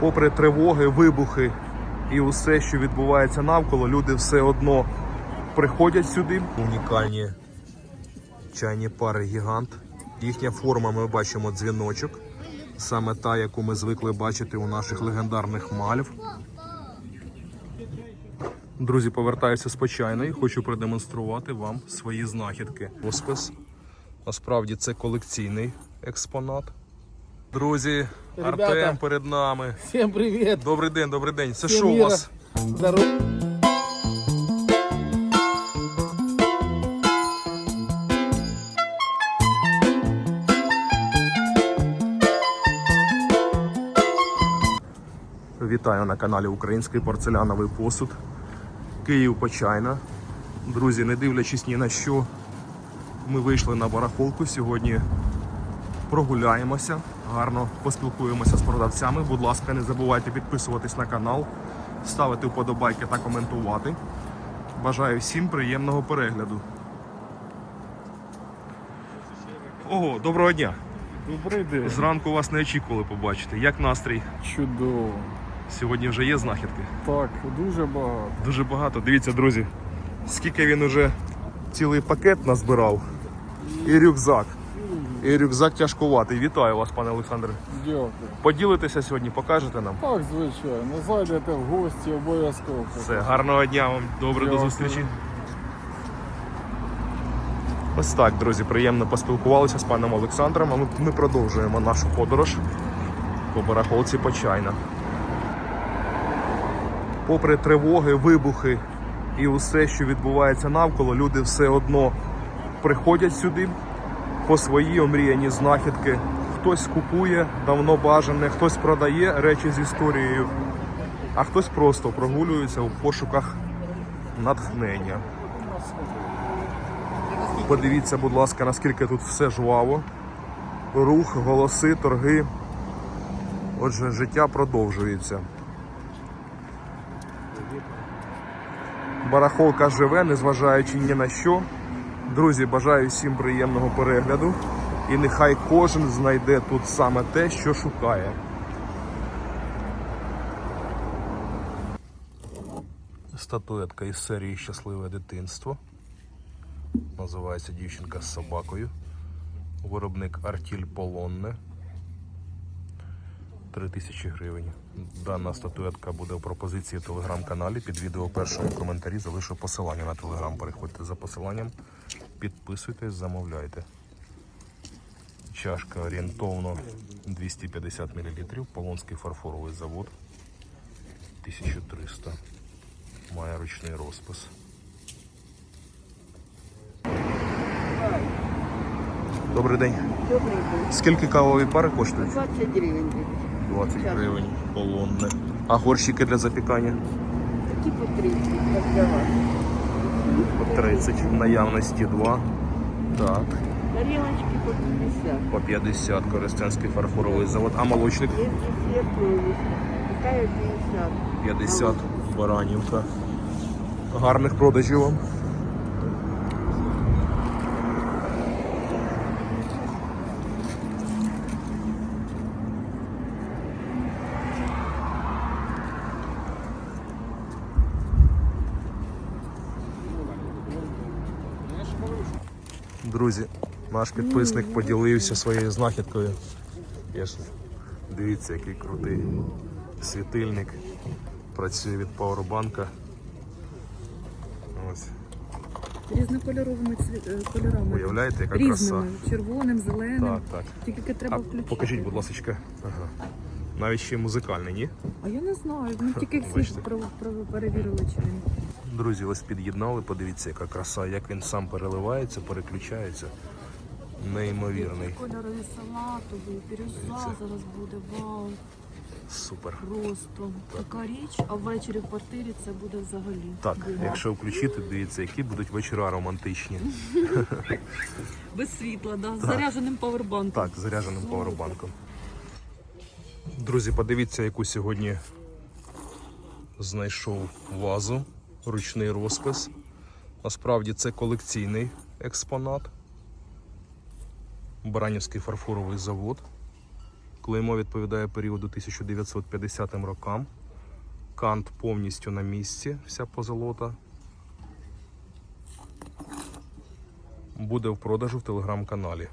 попри тривоги, вибухи і усе, що відбувається навколо, люди все одно приходять сюди. Унікальні чайні пари гігант. Їхня форма ми бачимо дзвіночок. Саме та, яку ми звикли бачити у наших легендарних мальв. Друзі, повертаюся з почайної. Хочу продемонструвати вам свої знахідки. Розпис. Насправді це колекційний експонат. Друзі, Ребята. Артем перед нами. Всем привет! Добрий день, добрий день. Це що у вас? Здорово! Вітаю на каналі Український порцеляновий посуд. Київ Почайна. Друзі, не дивлячись ні на що, ми вийшли на барахолку. Сьогодні прогуляємося, гарно поспілкуємося з продавцями. Будь ласка, не забувайте підписуватись на канал, ставити вподобайки та коментувати. Бажаю всім приємного перегляду. Ого, доброго дня! Добрий день! Зранку вас не очікували побачити. Як настрій? Чудово! Сьогодні вже є знахідки. Так, дуже багато. Дуже багато. Дивіться, друзі, скільки він уже цілий пакет назбирав. І рюкзак. І рюкзак тяжкуватий. Вітаю вас, пане Олександре. Дякую. Поділитеся сьогодні, покажете нам. Так, звичайно. Зайдете в гості обов'язково. Все, гарного дня вам. Добре, до зустрічі. Ось так, друзі, приємно поспілкувалися з паном Олександром. А ми, ми продовжуємо нашу подорож по барахолці Почайна. Попри тривоги, вибухи і усе, що відбувається навколо, люди все одно приходять сюди по свої омріяні знахідки. Хтось купує давно бажане, хтось продає речі з історією, а хтось просто прогулюється у пошуках натхнення. Подивіться, будь ласка, наскільки тут все жваво. Рух, голоси, торги. Отже, життя продовжується. Барахолка живе, незважаючи ні на що. Друзі, бажаю всім приємного перегляду. І нехай кожен знайде тут саме те, що шукає. Статуетка із серії Щасливе дитинство. Називається дівчинка з собакою. Виробник Артіль Полонне. 3000 гривень. Дана статуетка буде в пропозиції в телеграм-каналі. Під відео першому коментарі залишу посилання на телеграм. Переходьте за посиланням, підписуйтесь, замовляйте. Чашка орієнтовно 250 мл. Полонський фарфоровий завод 1300. Має ручний розпис. Добрий день. Добрий день. Скільки кавові пари коштують? 20 гривень. 20 гривень полонне. А горщики для запікання? Такі по 30, як для вас. По 30. В наявності 2. Так. Тарілочки по 50. По 50. Коростенський фарфоровий завод. А молочник? Є 50. 50. Баранівка. Гарних продажів вам. Друзі, наш підписник поділився своєю знахідкою. Я ж дивіться, який крутий світильник. Працює від пауербанка. Ось. Різнокольоровими цві... е, кольорами. Уявляєте, яка Різними. краса. Червоним, зеленим. Так, так. Тільки треба А включити. покажіть, будь ласка. Ага. Навіть ще музикальний, ні? А я не знаю. Ми тільки про, перевірили, чи він. Друзі, ось під'єднали, подивіться, яка краса, як він сам переливається, переключається. Неймовірний. Кольорові салатові, бірюза зараз буде. Вау, Супер. просто така річ, а ввечері в квартирі це буде взагалі. Так, бомба. якщо включити, дивіться, які будуть вечора романтичні. Без світла, да, з зарядженим павербанком. Так, з зарядженим пауербанком. Друзі, подивіться, яку сьогодні знайшов вазу, ручний розпис. Насправді це колекційний експонат. Баранівський фарфоровий завод. Клеймо відповідає періоду 1950 рокам. Кант повністю на місці, вся позолота. Буде в продажу в телеграм-каналі.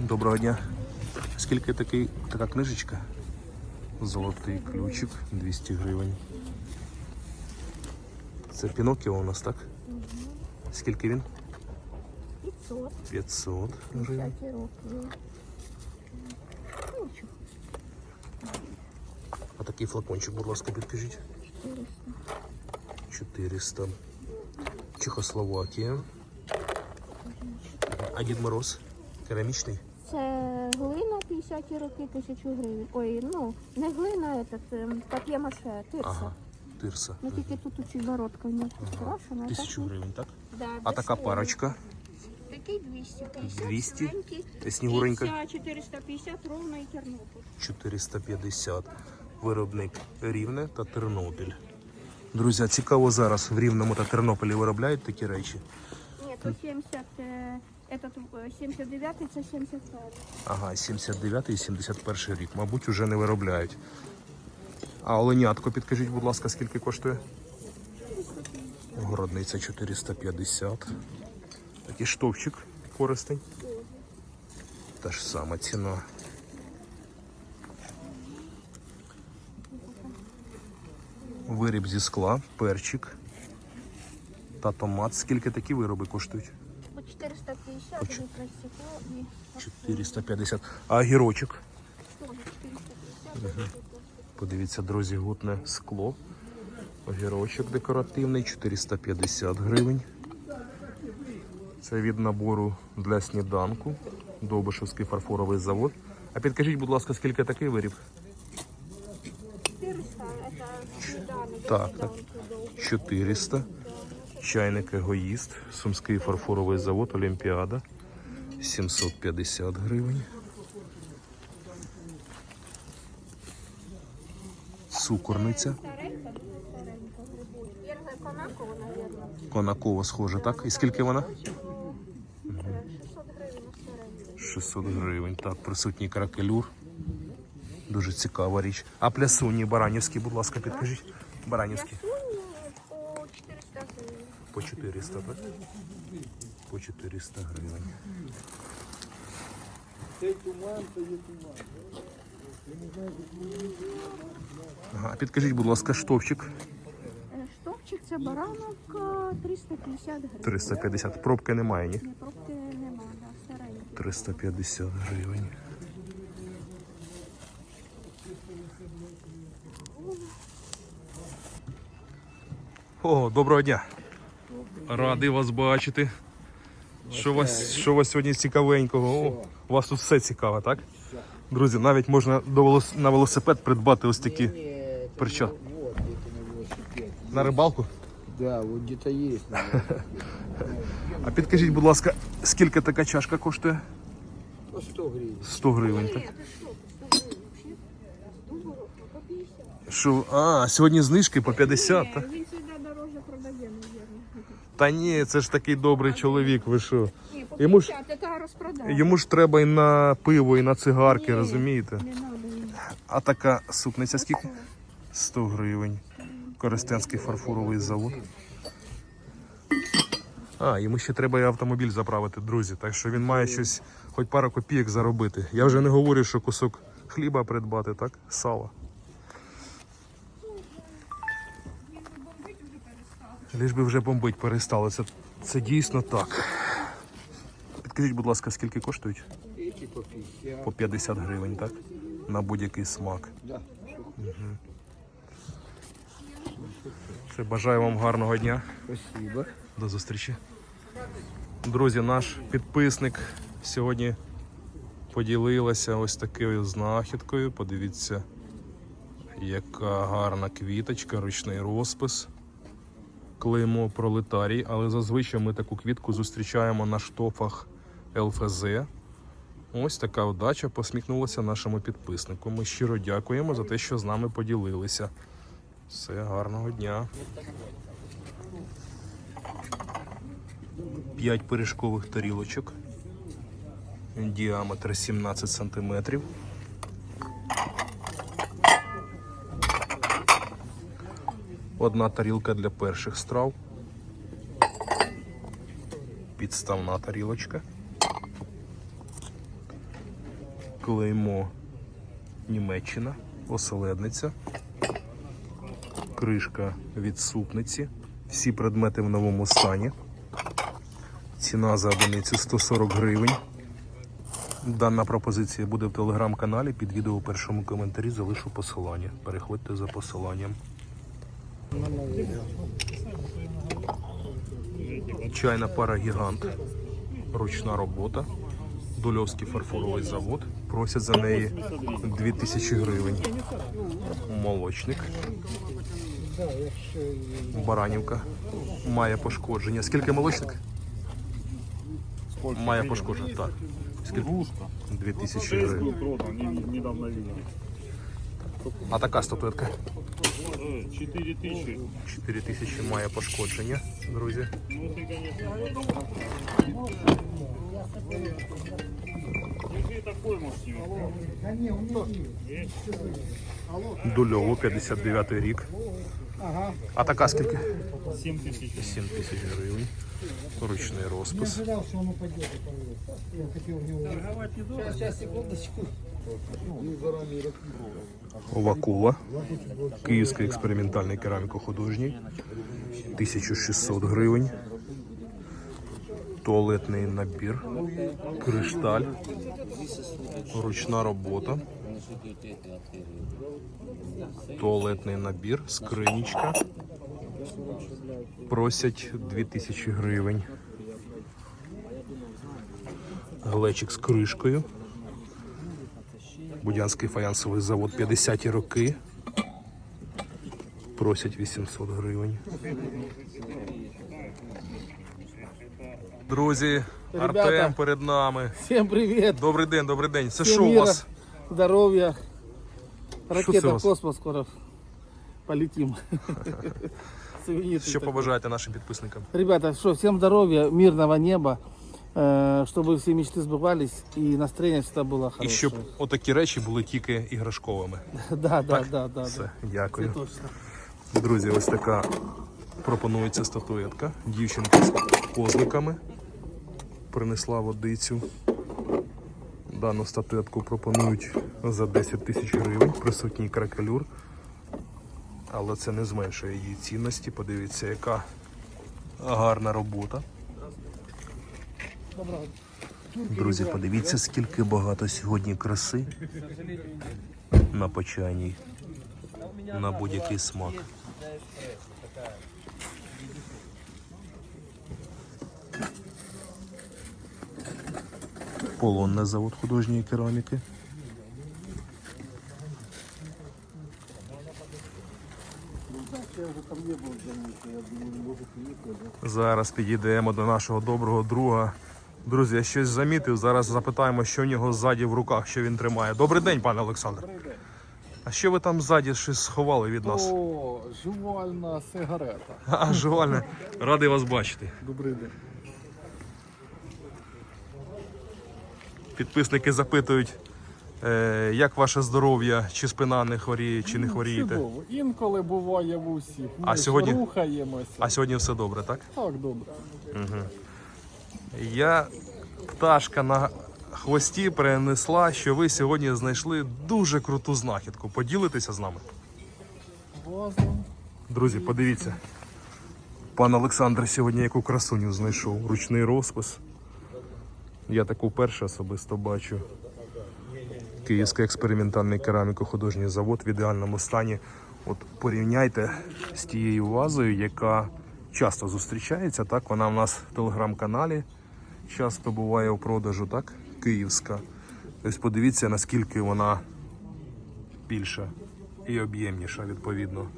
Доброго дня. Скільки такий, така книжечка? Золотий ключик 200 гривень. Це Пінокіо у нас, так? Скільки він? 500 500 гривень. 50 років. А такий флакончик, будь ласка, підкажіть. 400. Чехословакія. А Дід Мороз? Керамічний? Це глина 50-ті роки, 1000 гривень. Ой, ну, не глина, це, це пап'є-маше, тирса. Ага. Тирса. Ну тільки тут у бородка в нього а Тисячу гривень, так? Да, А така парочка Такий 250, 200. синенький. снігуренька 450, ровно і Тернопіль. 450. Виробник Рівне та Тернопіль. Друзі, цікаво зараз в Рівному та Тернополі виробляють такі речі. Ні, то 70, е, этот, е, 79 це 71. Ага, 79 і 71 рік. Мабуть, уже не виробляють. А оленятко, підкажіть, будь ласка, скільки коштує? Городниця 450. Такий штовчик користень. Та ж сама ціна. Виріб зі скла, перчик та томат. Скільки такі вироби коштують? По 450 По чо- і 450. А 450. Подивіться, друзі, гутне скло. Огірочок декоративний 450 гривень. Це від набору для сніданку. Довбишевський фарфоровий завод. А підкажіть, будь ласка, скільки такий виріб? 400. Так, так. 400. Чайник егоїст. Сумський фарфоровий завод Олімпіада. 750 гривень. Цукорниця. Конакова. Схожа, так? І скільки вона? 600 гривень 600 гривень. Так, присутній кракелюр. Дуже цікава річ. А плясуні баранівські, будь ласка, підкажіть. Баранівські. Ясуні по 400 гривень. По 400, так? По 400 гривень. Ага, підкажіть, будь ласка, штовчик Е, Штовчик це барановка 350 гривень. 350. Пробки немає, ні? Ні, пробки нема, да, старенький. 350 гривень. О, доброго дня. Радий вас бачити. Що у вас, що у вас сьогодні цікавенького? О, у вас тут все цікаве, так? Друзі, навіть можна до велос- на велосипед придбати ось такі. При що? На рибалку? Да, вот где-то велосипед. А підкажіть, будь ласка, скільки така чашка коштує? По 100 гривен. 100 гривень. Так? Ні, ти що, по 100 гривень по 50. Що? А, сьогодні знижки по 50. так? Ні, він завжди дороже продає, мабуть. Та ні, це ж такий добрий чоловік, ви що? Ні, по Йому ж- 50, це розпродає. Йому ж треба і на пиво, і на цигарки, Ні. розумієте? Не їм. А така супниця скільки? 100 гривень. Коростенський фарфоровий завод. А, йому ще треба і автомобіль заправити, друзі. Так що він має щось, хоч пару копійок заробити. Я вже не говорю, що кусок хліба придбати, так? Сало. Ліж би вже бомбить перестали. Це, це дійсно так. Підкажіть, будь ласка, скільки коштують? По 50. По 50 гривень, так? На будь-який смак. Да. Це бажаю вам гарного дня. Спасибо. До зустрічі. Друзі, наш підписник сьогодні поділилася ось такою знахідкою. Подивіться, яка гарна квіточка, ручний розпис. Клеймо пролетарій, але зазвичай ми таку квітку зустрічаємо на штофах ЛФЗ. Ось така удача посміхнулася нашому підписнику. Ми щиро дякуємо за те, що з нами поділилися. Все, гарного дня. П'ять пиріжкових тарілочок. діаметр 17 сантиметрів. Одна тарілка для перших страв. Підставна тарілочка. Клеймо Німеччина, оселедниця, кришка від супниці. Всі предмети в новому стані. Ціна за одиницю 140 гривень. Дана пропозиція буде в телеграм-каналі. Під відео у першому коментарі залишу посилання. Переходьте за посиланням. Чайна пара гігант. Ручна робота. Дольовський фарфоровий завод. Просять за неї 2000 гривень. Молочник. Баранівка. Має пошкодження. Скільки молочник? Має пошкодження, так. Скільки? 2000 гривень. А така статуетка? 4 тисячі. 4 тисячі має пошкодження, друзі. Дульово, 59 рік. А така скільки? 7 тисяч. 7 тисяч гривень. Ручний розпис. Овакула. Київський експериментальний кераміко-художній. 1600 гривень. Туалетний набір. Кришталь. Ручна робота. Туалетний набір, скринічка. Просять 2000 гривень. Глечик з кришкою. Будянський фаянсовий завод 50-ті роки. Просять 800 гривень. Друзі, Артем перед нами. Всем привет! Добрий день, добрий день. Це Всем що у мира, вас? Здоровья! це Ракета у в вас? космос скоро полетим. Сувениры Що такие. побажаєте нашим підписникам? Ребята, что, всем здоровья, мирного неба, э, чтобы все мечты сбывались и настроение всегда было І хорошее. щоб отакі речі були тільки іграшковими. Да, да, да, да, Все, да. дякую. Точно. Друзі, ось така пропонується статуетка. Дівчинка з козликами принесла водицю. Дану статуетку пропонують за 10 тисяч гривень, присутній кракелюр. Але це не зменшує її цінності. Подивіться, яка гарна робота. Друзі, подивіться, скільки багато сьогодні краси на почайній на будь-який смак. Полонне завод художньої кераміки. Зараз підійдемо до нашого доброго друга. Друзі, я щось замітив. Зараз запитаємо, що в нього ззаді в руках, що він тримає. Добрий день, пане Олександр. А що ви там ззаді щось сховали від нас? О, жувальна сигарета. А, жувальне. Радий вас бачити. Добрий день. Підписники запитують, е, як ваше здоров'я, чи спина не хворіє, чи не хворієте. Чудово. Інколи буває в усіх. Ми А сьогодні- рухаємося. А сьогодні все добре, так? Так, добре. Я пташка на хвості перенесла, що ви сьогодні знайшли дуже круту знахідку. Поділитеся з нами. Друзі, подивіться. Пан Олександр сьогодні яку красуню знайшов. Ручний розпис. Я таку вперше особисто бачу. Київський експериментальний кераміко-художній завод в ідеальному стані. От порівняйте з тією вазою, яка часто зустрічається. Так, вона в нас в телеграм-каналі часто буває у продажу, так? Київська. Ось подивіться, наскільки вона більша і об'ємніша, відповідно.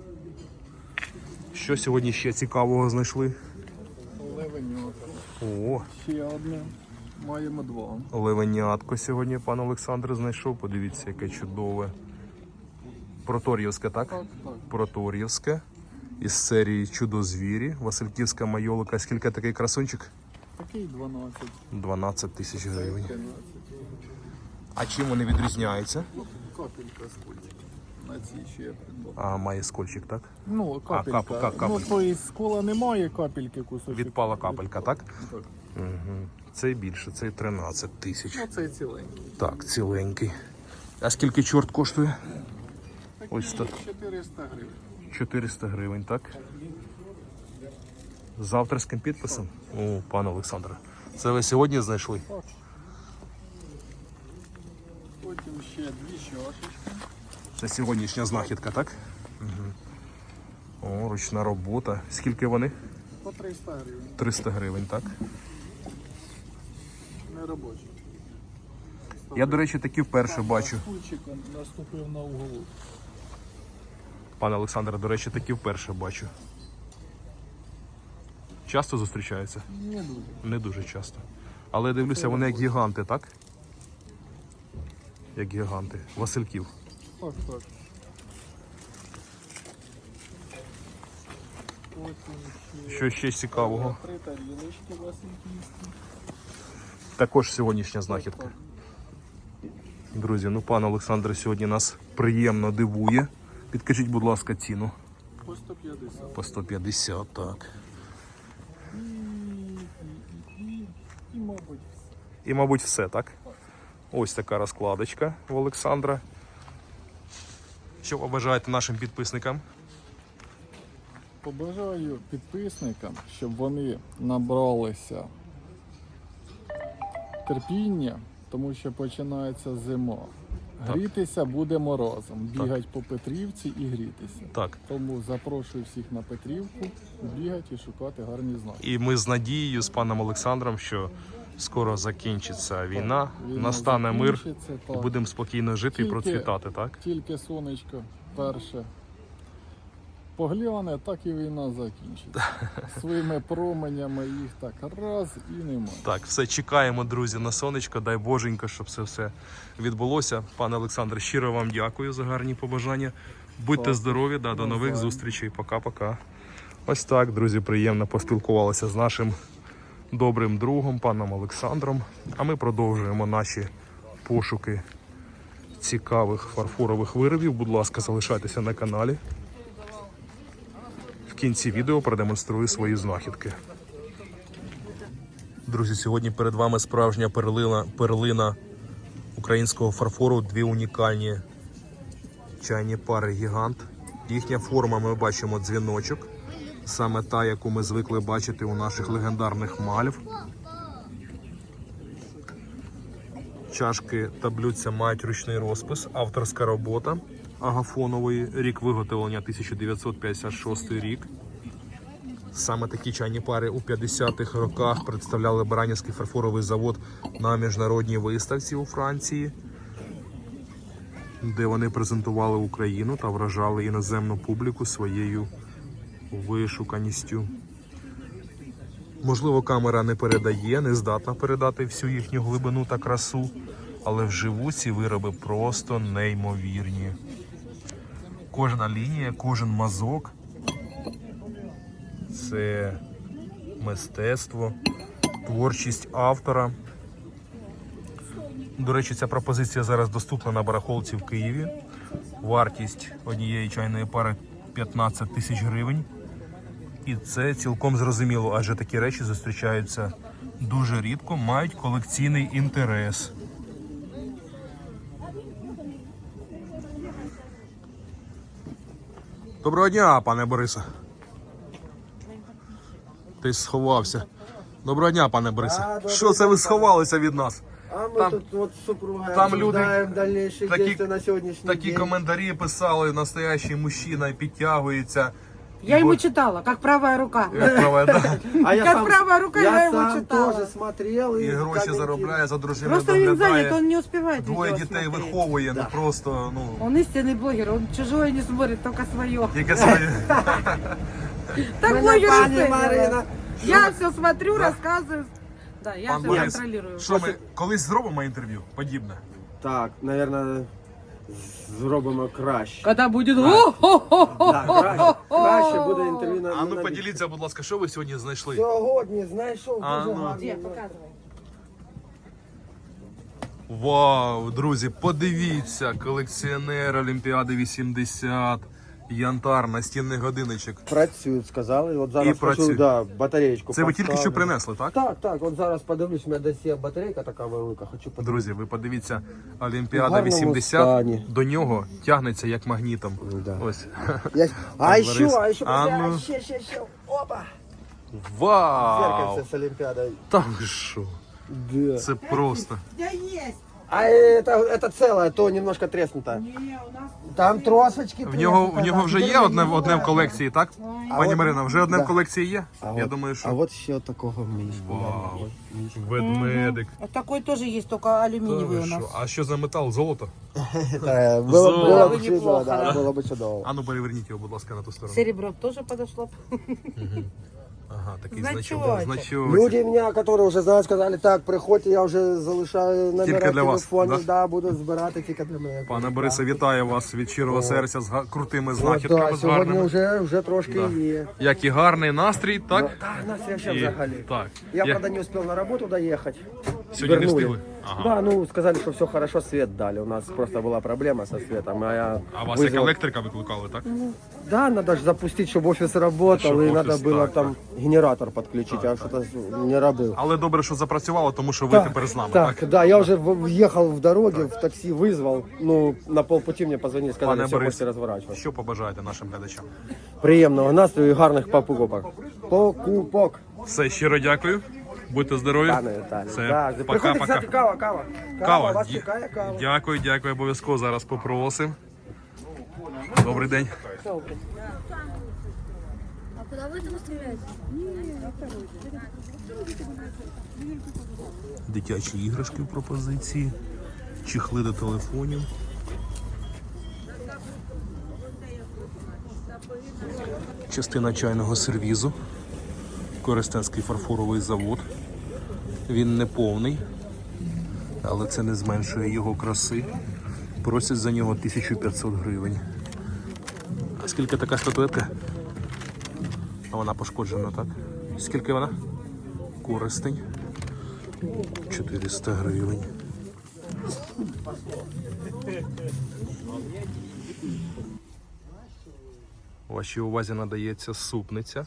Що сьогодні ще цікавого знайшли? О, Ще одне. Маємо два. левенятко сьогодні пан Олександр знайшов. Подивіться, яке чудове. Протор'ївське, так? Так, так. Протор'ївське. Із серії Чудозвірі. Васильківська майолика. Скільки такий красунчик? Такий 12. 12 тисяч гривень. 13. А чим вони відрізняються? Капелька з кольчиком. На цій ще я придбав. А, має скольчик, так? Ну, А, капелька. кап- ка- капелька. Ну, то із скола немає капельки кусочок. Відпала капелька, так? Так. Угу. Цей більше, цей 13 тисяч. Ну, цей ціленький. Так, ціленький. А скільки чорт коштує? Ось так. 400 гривень. 400 гривень, так? З авторським підписом? О, пане Олександре. Це ви сьогодні знайшли? Потім ще дві чашечки. Це сьогоднішня знахідка, так? Угу. О, ручна робота. Скільки вони? По 300 гривень. 300 гривень, так? Робочі. Я, до речі, такі вперше бачу. Наступив на уголок. Пане Олександре, до речі, такі вперше бачу. Часто зустрічаються? Не дуже. Не дуже часто. Але я дивлюся, вони як гіганти, так? Як гіганти. Васильків. Так, так. Що ще цікавого? три тарілочки васильківські. Також сьогоднішня знахідка. Друзі, ну пан Олександр сьогодні нас приємно дивує. Підкажіть, будь ласка, ціну. По 150. По 150, так. І, і, і, і, мабуть, І, мабуть, все, так? Ось така розкладочка в Олександра. Що ви бажаєте нашим підписникам? побажаю підписникам, щоб вони набралися терпіння, тому що починається зима. Грітися буде морозом, бігати по Петрівці і грітися. Так. Тому запрошую всіх на Петрівку, бігати і шукати гарні знаки. І ми з надією з паном Олександром, що скоро закінчиться війна, Війна настане мир, закінчиться, і будемо спокійно жити і процвітати, так? Тільки сонечко перше погляне, так і війна закінчиться. Своїми променями їх так раз і нема. Так, все чекаємо, друзі, на сонечко. Дай боженько, щоб це все відбулося. Пане Олександре, щиро вам дякую за гарні побажання. Будьте Так. здорові, да, до нових Навзаєм. зустрічей. Пока-пока. Ось так, друзі, приємно поспілкувалися з нашим добрим другом, паном Олександром. А ми продовжуємо наші пошуки цікавих фарфорових виробів. Будь ласка, залишайтеся на каналі. Кінці відео продемонструю свої знахідки. Друзі, сьогодні перед вами справжня перлина, перлина українського фарфору. Дві унікальні чайні пари гігант. Їхня форма ми бачимо дзвіночок. Саме та, яку ми звикли бачити у наших легендарних мальв. Чашки та мають ручний розпис, авторська робота агафонової, рік виготовлення 1956 рік. Саме такі чайні пари у 50-х роках представляли Баранівський фарфоровий завод на міжнародній виставці у Франції, де вони презентували Україну та вражали іноземну публіку своєю вишуканістю. Можливо, камера не передає, не здатна передати всю їхню глибину та красу, але вживу ці вироби просто неймовірні. Кожна лінія, кожен мазок це мистецтво, творчість автора. До речі, ця пропозиція зараз доступна на барахолці в Києві. Вартість однієї чайної пари 15 тисяч гривень. І це цілком зрозуміло, адже такі речі зустрічаються дуже рідко, мають колекційний інтерес. Доброго дня, пане Борисе. Ти сховався. Доброго дня, пане Борисе. Що це ви сховалися від нас? А ми Там- тут от супруга там люди такі- на сьогоднішній Такі день. коментарі писали, настоящий мужчина підтягується. Я ему Вот. читала, как правая рука. Як праве, да. А я Как сам, правая рука, я я его сам читала. тоже смотрел и І гроші комментировал. заробляє, за дружиною Просто он занят, доглядає. он не успевает Двоє видео дітей смотреть. виховує, ну просто, ну, Он истинный блогер, он чужое не смотрит, только свое. тільки своє. Так Мене блогеры пані все Марина. делают. Я все смотрю, рассказываю. Да, я Пан все Борис, контролирую. що ми колись зробимо інтерв'ю? Подібне. Так, наверное, зробимо краще. Коли буде О-хо-хо-хо! Краще, краще буде інтерв'ю на А ну на- поділіться, будь ласка, що ви сьогодні знайшли? Сьогодні знайшов А, дуже ну. гарний. Показывай. Вау, друзі, подивіться, колекціонер Олімпіади 80, янтар, настінний годинничок. Працюють, сказали. От зараз І хочу, да, батареєчку Це ви тільки що поставлю. принесли, так? Так, так, от зараз подивлюсь, у мене десь є батарейка така велика, хочу подивитися. Друзі, ви подивіться, Олімпіада гарному 80 стані. до нього тягнеться як магнітом. Да. Ось. Я... А Пан ще, а ще, А а ну. ще, ще, ще, опа! Вау! Зеркальце з Олімпіадою. Та що? Да. Це просто. А это, это целое, то немножко треснуто. Там тросочки. В нього, в треснуто, нього там вже є одне, одне в колекції, так? Пані от- Марина, вже одне да. в колекції є? А Я от- думаю, що. А от ще такого мішку. Вау. Ведмедик. Вот такой тоже есть, только Та алюминиевый ви у нас. що? А що за метал? Золото? Було, було, Золото. б чудово, да, було б чудово. А ну переверніть його, будь ласка, на ту сторону. Серебро тоже подошло. Ага, такий значок. значок. значок. Люди меня, которые вже знають, сказали, так, приходьте, я вже залишаю номера Тільки для вас, телефонів, да? да? буду збирати тільки для мене. Пане Борисе, вітаю вас від щирого серця з га- крутими От, знахідками, да, з сьогодні гарними. вже, вже трошки Да. є. Як і гарний настрій, так? Так, нас я ще І- взагалі. Так. Я, Я- правда, не успел на роботу доїхати. Сьогодні не Вернули. встигли. Ага. Да, ну сказали, что все хорошо, свет дали. У нас просто была проблема со светом. А, я А вас як вызвал- електрика викликали, так? Да, надо же запустить, чтобы офис работал, Чтоб и офис, надо было так, там генератор подключить, а что-то не робил. Але добре, що запрацювало, тому що ви тепер з нами, так? так, да, я уже в- въехал в дороге, в такси вызвал. Ну, на полпути мне позвонили, сказали, Пане все, Борис, можете разворачиваться. що побажаєте нашим глядачам? Приємного настрою і гарних покупок. Покупок. Все, щиро дякую. Будьте здорові. Пане Віталій. Все, Да, приходьте, пока-пока. кава, кава. Кава. вас Дя- чекає кава. Дякую, дякую, обов'язково зараз попросимо. Добрий день. А куди ви там стріляєте? Дитячі іграшки в пропозиції, чехли до телефонів. Частина чайного сервізу. Коростенський фарфоровий завод. Він не повний, але це не зменшує його краси. Просять за нього 1500 гривень. А скільки така статуетка? А вона пошкоджена, так? Скільки вона? Користень. 400 гривень. Вашій увазі надається супниця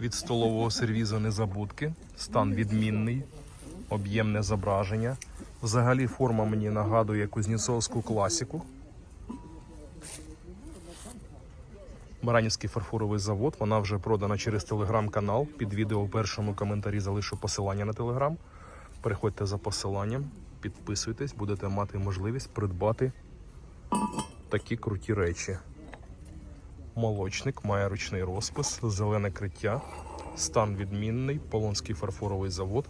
від столового сервізу незабудки. Стан відмінний, об'ємне зображення. Взагалі форма мені нагадує кузнєцовську класику. Баранівський фарфоровий завод. Вона вже продана через телеграм-канал. Під відео в першому коментарі залишу посилання на телеграм. Переходьте за посиланням, підписуйтесь, будете мати можливість придбати такі круті речі. Молочник має ручний розпис, зелене криття, стан відмінний, Полонський фарфоровий завод.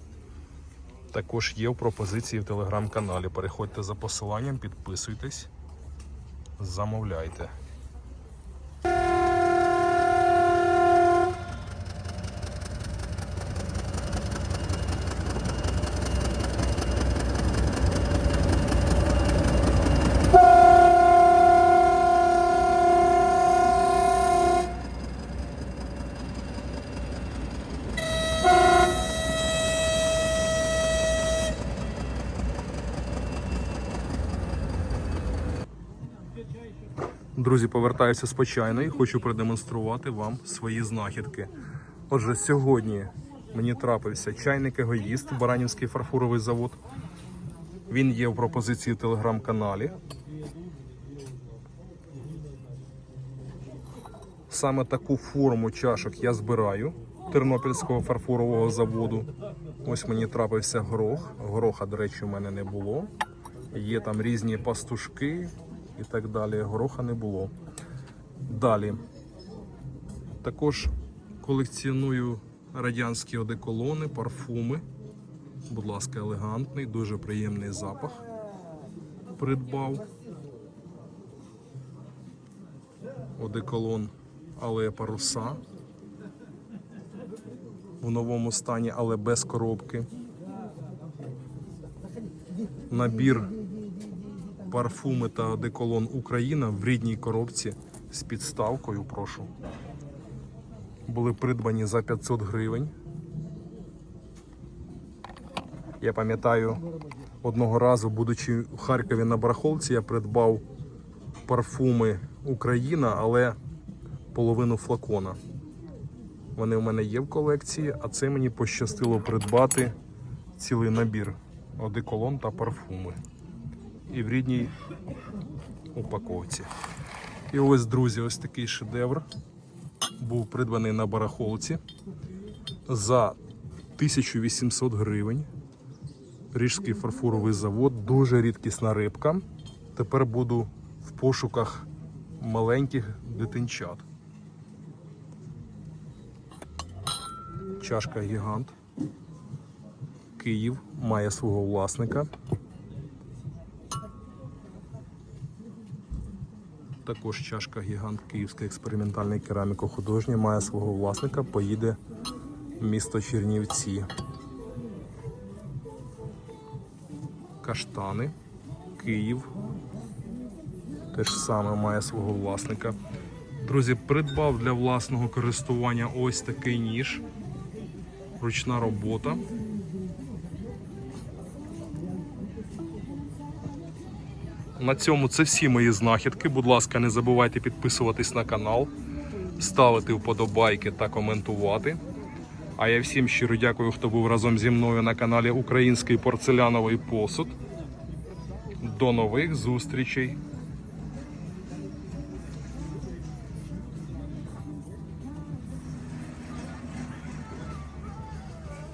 Також є в пропозиції в телеграм-каналі. Переходьте за посиланням, підписуйтесь, замовляйте. Друзі, повертаюся з почайної. Хочу продемонструвати вам свої знахідки. Отже, сьогодні мені трапився чайник егоїст, Баранівський фарфоровий завод. Він є в пропозиції в телеграм-каналі. Саме таку форму чашок я збираю Тернопільського фарфорового заводу. Ось мені трапився горох. Гороха, до речі, у мене не було. Є там різні пастушки і так далі. Гороха не було. Далі. Також колекціоную радянські одеколони, парфуми. Будь ласка, елегантний, дуже приємний запах. Придбав. Одеколон Алея Паруса. В новому стані, але без коробки. Набір парфуми та одеколон Україна в рідній коробці з підставкою, прошу. Були придбані за 500 гривень. Я пам'ятаю, Одного разу, будучи в Харкові на барахолці, я придбав парфуми Україна, але половину флакона. Вони в мене є в колекції, а це мені пощастило придбати цілий набір одеколон та парфуми. І в рідній упаковці. І ось, друзі, ось такий шедевр був придбаний на барахолці за 1800 гривень. Ріжський фарфоровий завод, дуже рідкісна рибка. Тепер буду в пошуках маленьких дитинчат. Чашка гігант. Київ має свого власника. Також чашка гігант Київська експериментальна кераміко-художня має свого власника, поїде в місто Чернівці. Каштани, Київ. Теж саме має свого власника. Друзі, придбав для власного користування ось такий ніж. Ручна робота. На цьому це всі мої знахідки. Будь ласка, не забувайте підписуватись на канал, ставити вподобайки та коментувати. А я всім щиро дякую, хто був разом зі мною на каналі Український порцеляновий посуд. До нових зустрічей!